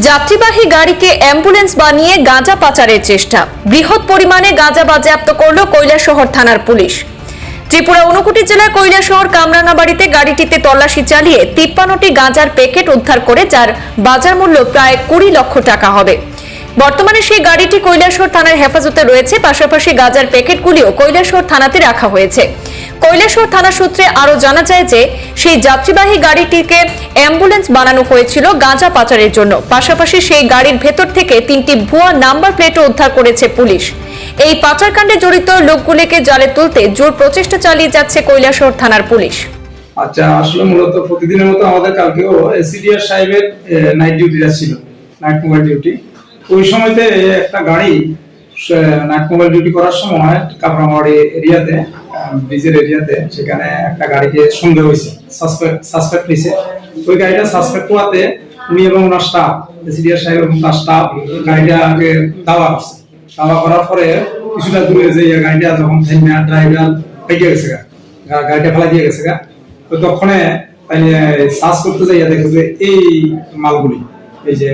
যাত্রীবাহী গাড়িকে অ্যাম্বুলেন্স বানিয়ে গাঁজা পাচারের চেষ্টা। বৃহৎ পরিমাণে গাঁজা বাজেয়াপ্ত করল কৈলাসহর থানার পুলিশ। ত্রিপুরা ঊনকোটি জেলার কৈলাসহর কামরাঙ্গাবাড়িতে গাড়িটিতে তল্লাশি চালিয়ে তিপ্পান্নটি গাঁজার প্যাকেট উদ্ধার করে, যার বাজার মূল্য প্রায় কুড়ি লক্ষ টাকা হবে। বর্তমানে সেই গাড়িটি কৈলাসহর থানার হেফাজতে রয়েছে, পাশাপাশি গাঁজার প্যাকেটগুলিও কৈলাসহর থানাতে রাখা হয়েছে। কৈলাসহর থানা সূত্রে আরও জানা যায় যে সেই যাত্রীবাহী গাড়িটিকে অ্যাম্বুলেন্স বানানো হয়েছিল গাঁজা পাচারের জন্য। পাশাপাশি সেই গাড়ির ভেতর থেকে তিনটি ভুয়া নাম্বার প্লেটও উদ্ধার করেছে পুলিশ। এই পাচারকাণ্ডে জড়িত লোকগুলিকে জালে তুলতে জোর প্রচেষ্টা চালিয়ে যাচ্ছে কৈলাসহর থানার পুলিশ। আচ্ছা আসলে মূলত প্রতিদিনের মতো আমাদের কালকেও এসিডিআর সাহেবের নাইট ডিউটিটা ছিল নাইট মোবাইল ডিউটি ওই সময়তে একটা গাড়ি নাইট মোবাইল ডিউটি করার সময় কাপড়ামারি এরিয়াতে ব্রিজের এরিয়াতে সেখানে একটা গাড়িকে সন্দেহ হয়েছে সাসপেক্ট হয়েছে ওই গাড়িটা সাসপেক্ট হওয়াতে উনি এবং ওনার স্টাফ এসিডিআর সাহেব এবং তার স্টাফ গাড়িটাকে দাওয়া করছে। দাওয়া করার পরে কিছুটা দূরে যে গাড়িটা যখন ড্রাইভার ফেটে গেছে গাড়িটা ফেলা দিয়ে গেছে গা, তো তখনে সার্চ করতে যাইয়া দেখে যে এই মালগুলি, এই যে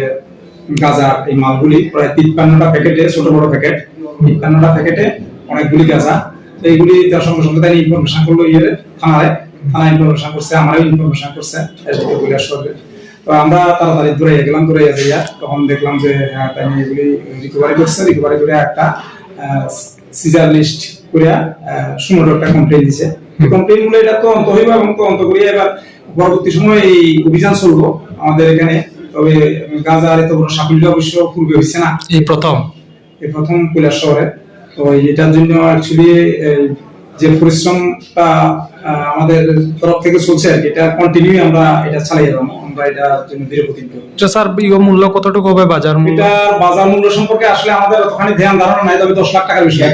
গাঁজা এই মালগুলি প্রায় তিপ্পান্নটা প্যাকেটে ছোট বড় প্যাকেট তিপ্পান্নটা প্যাকেটে অনেকগুলি গাঁজা এইগুলি তার সঙ্গে সঙ্গে তাই ইনফরমেশন করল ইয়ে থানায়। থানা ইনফরমেশন করছে আমারও ইনফরমেশন করছে কৈলাস সরকার তো আমরা তাড়াতাড়ি দৌড়াইয়া গেলাম দৌড়াইয়া যাইয়া তখন দেখলাম যে হ্যাঁ তাই এগুলি রিকভারি করছে রিকভারি করে একটা সিজার লিস্ট একটা কমপ্লেন দিছে। কমপ্লেনগুলো এটা তদন্ত হইব এবং তদন্ত করিয়া এবার পরবর্তী সময় এই অভিযান চলবো আমাদের এখানে। তবে গাজা আর এত বড় সাফল্য অবশ্য পূর্বে হয়েছে না। এই প্রথম। এই প্রথম কৈলাস শহরে তো এটার জন্য অ্যাকচুয়ালি যে পরিশ্রমটা আমাদের তরফ থেকে চলছে আর কি এটা কন্টিনিউ আমরা এটা চালিয়ে যাব আমরা এটার জন্য দীর্ঘদিন প্রতিজ্ঞ এটা স্যার ইগো মূল্য কতটুকু হবে বাজার মূল্য? এটা বাজার মূল্য সম্পর্কে আসলে আমাদের অতখানি ধ্যান ধারণা নাই তবে দশ লাখ টাকার বিষয়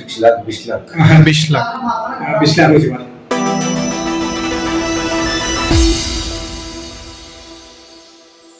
বিশ লাখ বিশ লাখ। বিশ লাখ। বিশ লাখ হয়েছে মানে।